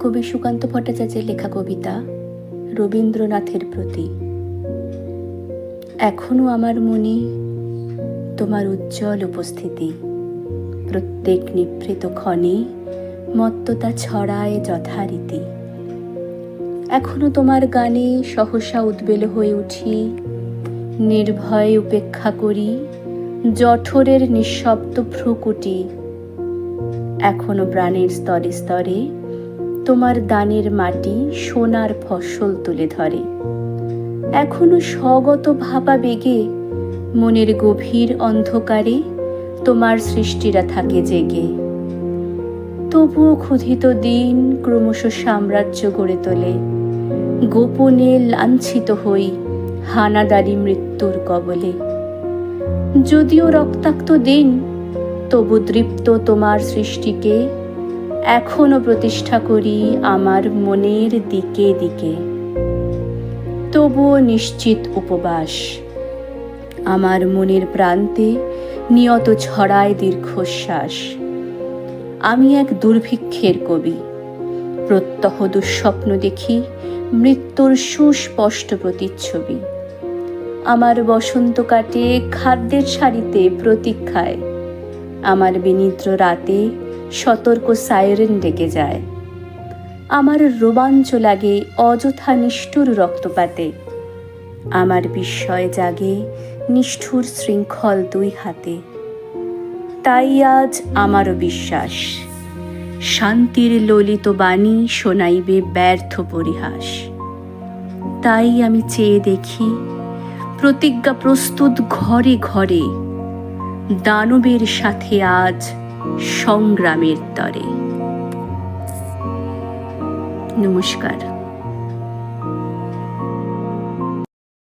কবি সুকান্ত ভট্টাচার্যের লেখা কবিতা রবীন্দ্রনাথের প্রতি। এখনও আমার মনে তোমার উজ্জ্বল উপস্থিতি। প্রত্যেক নিভৃত ক্ষণে মত্ততা ছড়ায় যথারীতি। এখনও তোমার গানে সহসা উদ্বেল হয়ে উঠি। নির্ভয়ে উপেক্ষা করি, জঠরের নিঃশব্দ ভ্রুকুটি। এখনও প্রাণের স্তরে স্তরে তোমার দানের মাটি সোনার ফসল তুলে ধরে। এখনও স্বগত ভাবা বেগে মনের গভীর অন্ধকারে তোমার সৃষ্টিরা থাকে জেগে। তবুও ক্ষুধিত দিন ক্রমশ সাম্রাজ্য গড়ে তোলে। গোপনে লাঞ্ছিত হই হানাদারি মৃত্যুর কবলে। যদিও রক্তাক্ত দিন তবু দৃপ্ত তোমার সৃষ্টিকে এখনও প্রতিষ্ঠা করি আমার মনের দিকে দিকে। তবুও নিশ্চিত উপবাস। আমার মনের প্রান্তে নিয়ত ছড়ায় দীর্ঘশ্বাস। আমি এক দুর্ভিক্ষের কবি। প্রত্যহ দুঃস্বপ্ন দেখি মৃত্যুর সুস্পষ্ট প্রতিচ্ছবি। আমার বসন্ত কাটে খাদ্যের সারিতে প্রতীক্ষায়। আমার বিনিদ্র রাতে সতর্ক সাইরেন ডেকে যায়। আমার রোমাঞ্চ লাগে অযথা নিষ্ঠুর রক্তপাতে। আমার বিস্ময় জাগে নিষ্ঠুর শৃঙ্খল দুই হাতে। তাই আজ আমারও বিশ্বাস, শান্তির ললিত বাণী শোনাইবে ব্যর্থ পরিহাস। তাই আমি চেয়ে দেখি, প্রতিজ্ঞা প্রস্তুত ঘরে ঘরে দানবের সাথে আজ সংগ্রামের তরে। নমস্কার।